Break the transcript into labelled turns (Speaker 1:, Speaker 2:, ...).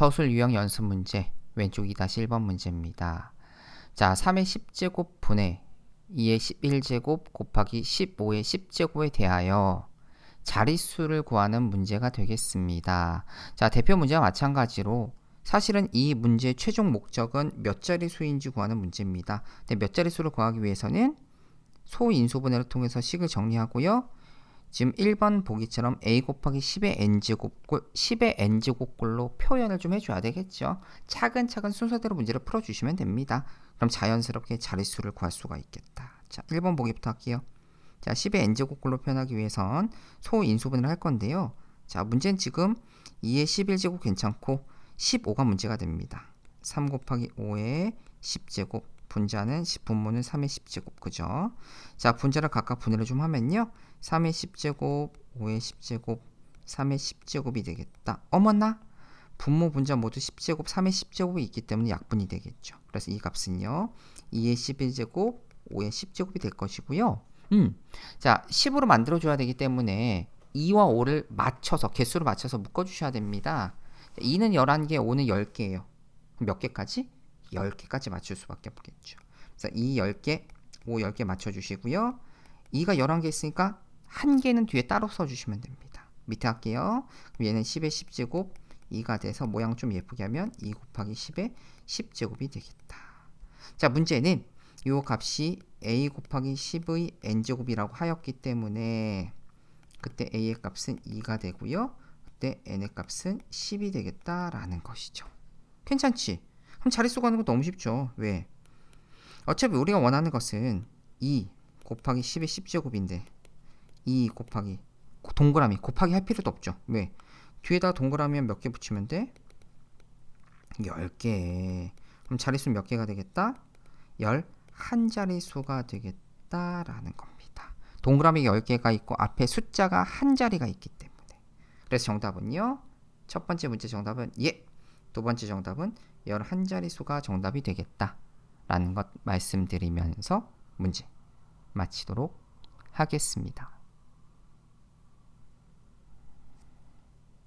Speaker 1: 서술 유형 연습 문제 왼쪽 2-1번 문제입니다. 자, 3의 10제곱 분의 2의 11제곱 곱하기 15의 10제곱에 대하여 자릿수를 구하는 문제가 되겠습니다. 자, 대표 문제와 마찬가지로 사실은 이 문제의 최종 목적은 몇 자릿수인지 구하는 문제입니다. 근데 몇 자릿수를 구하기 위해서는 소인수분해를 통해서 식을 정리하고요. 지금 1번 보기처럼 a 곱하기 10의 n제곱꼴 10의 n제곱꼴로 표현을 좀 해줘야 되겠죠. 차근차근 순서대로 문제를 풀어주시면 됩니다. 그럼 자연스럽게 자릿수를 구할 수가 있겠다. 자, 1번 보기부터 할게요. 자, 10의 n제곱꼴로 표현하기 위해선 소인수분해를 할 건데요. 자, 문제는 지금 2의 11제곱 괜찮고 15가 문제가 됩니다. 3 곱하기 5의 10제곱 분자는 10분모는 3의 10제곱 그죠? 자 분자를 각각 분해를 좀 하면요. 3의 10제곱 5의 10제곱 3의 10제곱이 되겠다. 어머나! 분모 분자 모두 10제곱 3의 10제곱이 있기 때문에 약분이 되겠죠. 그래서 이 값은요 2의 11제곱 5의 10제곱이 될 것이고요. 음, 자 10으로 만들어 줘야 되기 때문에 2와 5를 맞춰서 개수를 맞춰서 묶어 주셔야 됩니다. 2는 11개 5는 10개예요. 몇 개까지? 10개까지 맞출 수밖에 없겠죠. 그래서 이 10개, 5 10개 맞춰 주시고요. 2가 11개 있으니까 한 개는 뒤에 따로 써 주시면 됩니다. 밑에 할게요. 그럼 얘는 10의 10제곱 2가 돼서 모양 좀 예쁘게 하면 2 곱하기 10의 10제곱이 되겠다. 자, 문제는 이 값이 a 곱하기 10의 n제곱이라고 하였기 때문에 그때 a의 값은 2가 되고요. 그때 n의 값은 10이 되겠다라는 것이죠. 괜찮지? 그럼 자릿수 가는 거 너무 쉽죠. 왜? 어차피 우리가 원하는 것은 2 곱하기 10의 10제곱인데 2 곱하기 동그라미 곱하기 할 필요도 없죠. 왜? 뒤에다 동그라미 몇 개 붙이면 돼? 10개. 그럼 자릿수 몇 개가 되겠다? 11자릿수가 되겠다라는 겁니다. 동그라미 10개가 있고 앞에 숫자가 한 자리가 있기 때문에. 그래서 정답은요. 첫 번째 문제 정답은 예. 두 번째 정답은 11자릿수가 정답이 되겠다. 라는 것 말씀드리면서 문제 마치도록 하겠습니다.